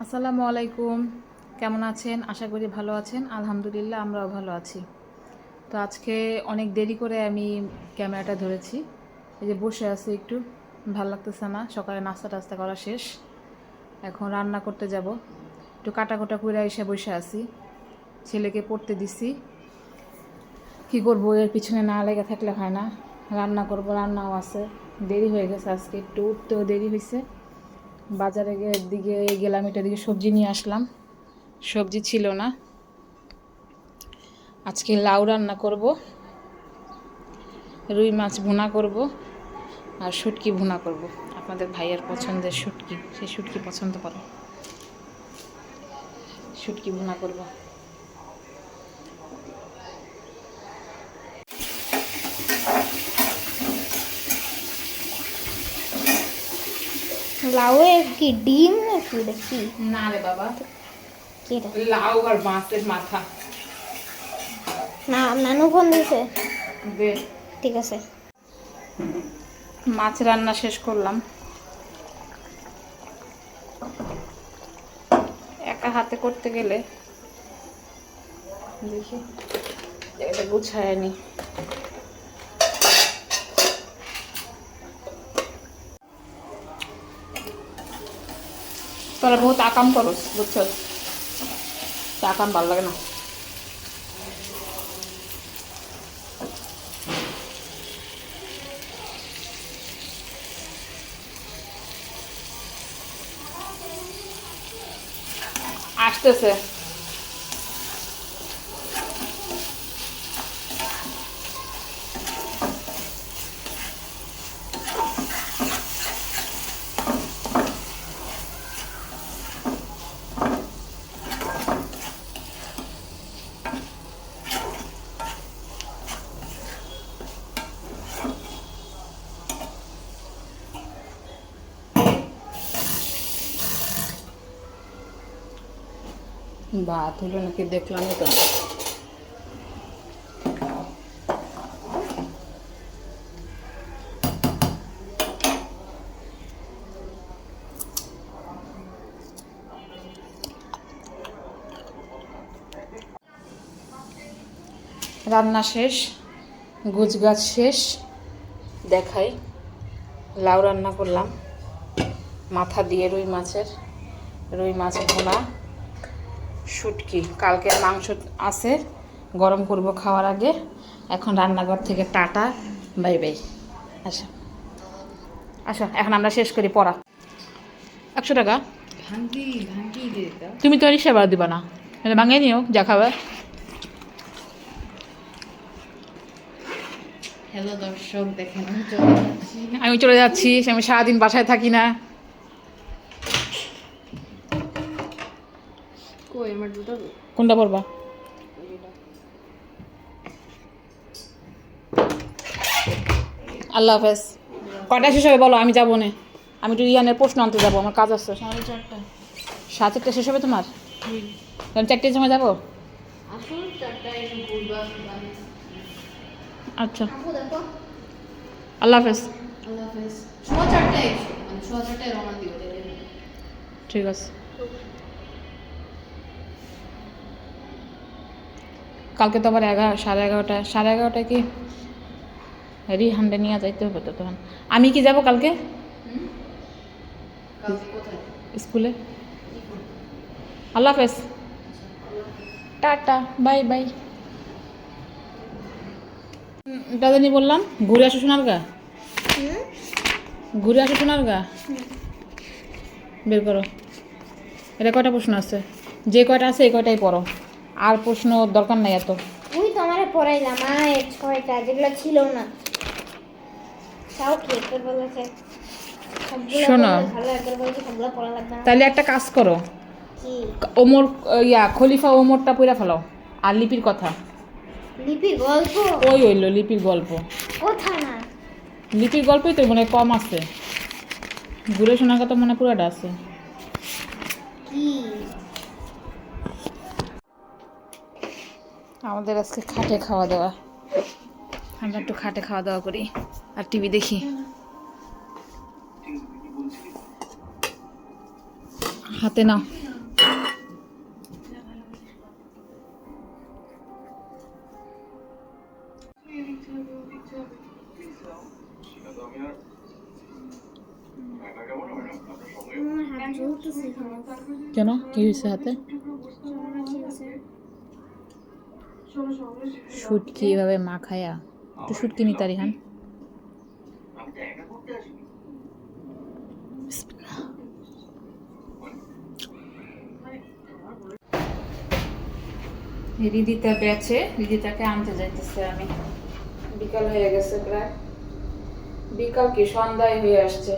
আসসালামু আলাইকুম। কেমন আছেন? আশা করি ভালো আছেন। আলহামদুলিল্লাহ, আমরাও ভালো আছি। তো আজকে অনেক দেরি করে আমি ক্যামেরাটা ধরেছি। এই যে বসে আছি একটু, ভালো লাগতেছে না। সকালে নাস্তা টাস্তা করা শেষ। এখন রান্না করতে যাব। একটু কাটা কোটা করে এসে বসে আছি। ছেলেকে পড়তে দিছি। কি করব? এর পিছনে না লেগে থাকলে হয় না। রান্না করব, রান্নাও আছে। দেরি হয়ে গেছে আজকে একটু, উঠতেও দেরি হয়েছে বাজারে দিকে গেলাম, এটা দিকে সবজি নিয়ে আসলাম। সবজি ছিল না। আজকে লাউ রান্না করব, রুই মাছ ভুনা করব আর শুটকি ভুনা করব। আপনাদের ভাইয়ের পছন্দের শুটকি সেই শুটকি পছন্দ করে। শুটকি ভুনা করব। লাউয়ের কি ডিম নাকি দেখি না রে বাবা। লাউ আর মাছের মাথা। না নানু ফোন দিয়েছে ঠিক আছে। মাছ রান্না শেষ করলাম। একা হাতে করতে গেলে দেখি। এটা গুছায় তোরা বহুত আকাম করস বুঝছ? আকাম ভালো লাগে না। আসতেছে। ভাত হলো নাকি দেখলামই তো রান্না শেষ গুছ গাছ শেষ, দেখাই। লাউ রান্না করলাম, মাথা দিয়ে রুই মাছের, রুই মাছ ভোনা। শুটকি। কালকের মাংস আছে গরম করব খাওয়ার আগে। এখন রান্নাঘর থেকে টাটা বাই বাই। আচ্ছা আচ্ছা এখন আমরা শেষ করি পড়া। একশো টাকা। তুমি তো রিক্সা ভাড়া দিবা না। ভাঙিয়ে নিও যা খাবে হ্যালো দর্শক দেখেন আমি চলে যাচ্ছি। আমি চলে যাচ্ছি আমি সারাদিন বাসায় থাকি না। কই? আমার দুটো কোনটা পড়বা আল্লাহ হাফেজ। কয়টা শেষ হবে বলো? আমি যাব না। আমি একটু ইয়ানের প্রশ্ন আনতে যাব আমার কাজ আছে। সাড়ে চারটা। চারটে শেষ হবে তোমার? আমি চারটের সময় যাব? আচ্ছা। আল্লাহ হাফেজ। ঠিক হাফেজ সোয়া চারটায় এসো মানে সোয়া চারটায় রওনা দিব ঠিক আছে কালকে তো আবার এগারো, সাড়ে এগারোটা, সাড়ে এগারোটায় কি রিহান্ডে নিয়ে যাইতে হবে তো তখন। আমি কি যাব কালকে? স্কুলে? আল্লাহ হাফেজ। Tata, bye bye. দাদানি বললাম, ঘুরে আসো সোনার গা? ঘুরে আসো সোনার গা বের করো। এটা কয়টা প্রশ্ন আছে? যে কয়টা আছে, এই কয়টাই পড়ো। আর প্রশ্ন দরকার নাই এত। ওই তো আমারে পড়াইলাম মায়ের ছয়টা যেগুলো ছিল না। তাও কি বলেছে শোনো। তাহলে একটা কাজ করো। কি? ওমর ইয়া খলিফা ওমরটা পড়া ফেলাও আর লিপির কথা। লিপির গল্প? ওই হইল লিপির গল্প। কথা না। লিপির গল্পই তো মনে কম আছে। ঘুরে শোনার কথা মনে পুরাটা আছে। কি? আমাদের আজকে খাটে খাওয়া দাওয়া। আমরা একটু খাটে খাওয়া দাওয়া করি আর টিভি দেখি। হাতে নাও। কেন? কি হয়েছে হাতে? শুটকি এভাবে মাখায়া একটু শুটকি নিতে রিহান রিদিতা বেচে রিদিতাকে আনতে যাইতেছে আমি। বিকাল হয়ে গেছে প্রায়। বিকাল কি? সন্ধ্যায় হয়ে আসছে।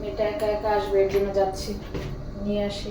মেয়েটা একা একা আসবে, এর জন্য যাচ্ছি। নিয়ে আসি।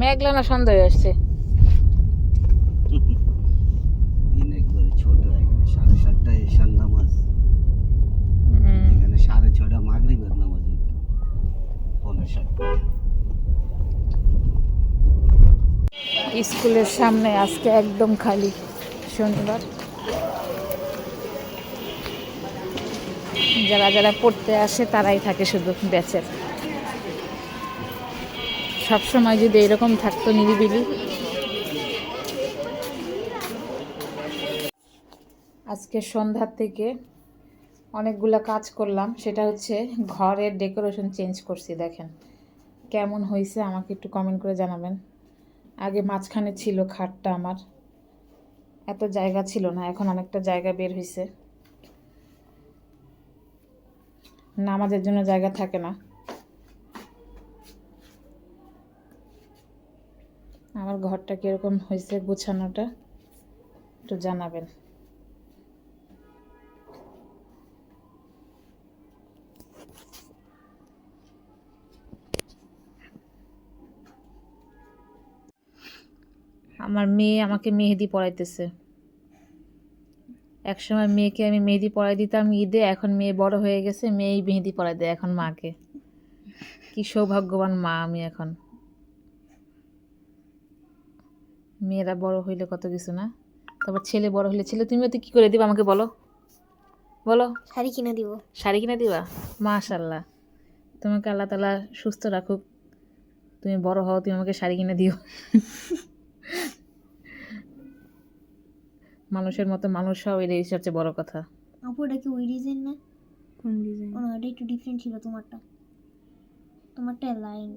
হইতো পনেরো সাতটা। স্কুলের সামনে আজকে একদম খালি শনিবার। যারা যারা পড়তে আসে তারাই থাকে শুধু ব্যাচের। সবসময় যদি এরকম থাকতো নিরিবিলি। আজকে সন্ধ্যার থেকে অনেকগুলো কাজ করলাম, সেটা হচ্ছে ঘরের ডেকোরেশন চেঞ্জ করছি, দেখেন। কেমন হয়েছে আমাকে একটু কমেন্ট করে জানাবেন। আগে মাঝখানে ছিল খাটটা আমার, এত জায়গা ছিল না, এখন অনেকটা জায়গা বের হয়েছে নামাজের জন্য জায়গা থাকে না। আমার ঘরটা কীরকম হয়েছে গোছানোটা একটু জানাবেন। আমার মেয়ে আমাকে মেহেদি পড়াইতেছে। একসময় মেয়েকে আমি মেহেদি পড়াই দিতাম ঈদে, এখন মেয়ে বড় হয়ে গেছে, মেয়েই মেহেদি পড়াই দেয় এখন মাকে। কি সৌভাগ্যবান মা আমি এখন। মেয়েরা বড় হইলে কত কিছু না? তারপর ছেলে বড় হলে ছেলে তুমিও তো কী করে দিবা আমাকে বলো? বলো। শাড়ি কিনে দিব। শাড়ি কিনে দিবা? মাশাল্লাহ তোমাকে আল্লাহ তালা সুস্থ রাখুক। তুমি বড় হও তুমি আমাকে শাড়ি কিনে দিও। মানুষের মতো মানুষ হও এটাই সবচেয়ে বড় কথা। আপু এটা কি ওই ডিজাইন না? কোন ডিজাইন ও না এটা একটু ডিফারেন্ট ছিল তোমারটা। তোমারটা লাইন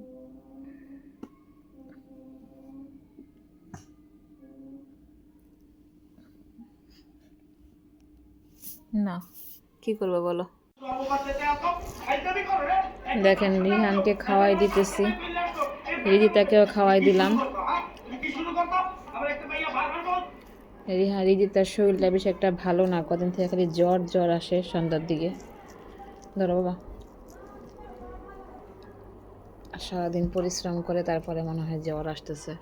না। কি করব বলো? দেখেন রিহানকে খাওয়াই দিতেছি। রিদিতাকেও খাওয়াই দিলাম। রিহা রিদিতার শরীরটা বেশ একটা ভালো না। কদিন থেকে খালি জ্বর জ্বর আসে সন্ধ্যার দিকে। ধরো বাবা। সারাদিন পরিশ্রম করে তারপরে মনে হয় জ্বর আসতেছে।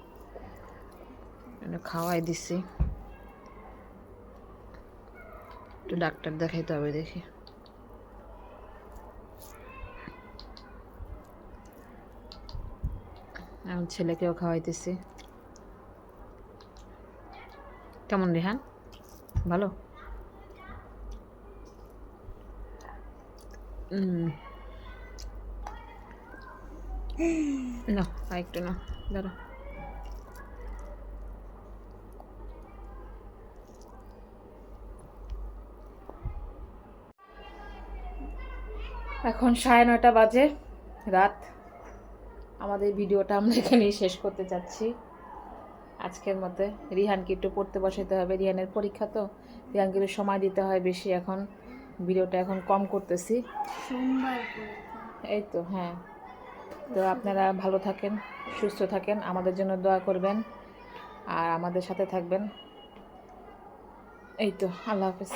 খাওয়াই দিছি। একটু ডাক্তার দেখাইতে হবে দেখি। এখন ছেলেকেও খাওয়াইতেছি। কেমন রেহান? ভালো। না, আরেকটু না, দাঁড়া। এখন সাড়ে নয়টা বাজে রাত। আমাদের ভিডিওটা আমরা এখানেই শেষ করতে চাচ্ছি। আজকের মতে রিহানকে একটু পড়তে বসাতে হবে। রিহানের পরীক্ষা তো রিহানকে একটু সময় দিতে হয় বেশি এখন। ভিডিওটা এখন কম করতেছি। এই তো হ্যাঁ। তো আপনারা ভালো থাকেন সুস্থ থাকেন আমাদের জন্য দোয়া করবেন আর আমাদের সাথে থাকবেন। এই তো আল্লাহ হাফেজ।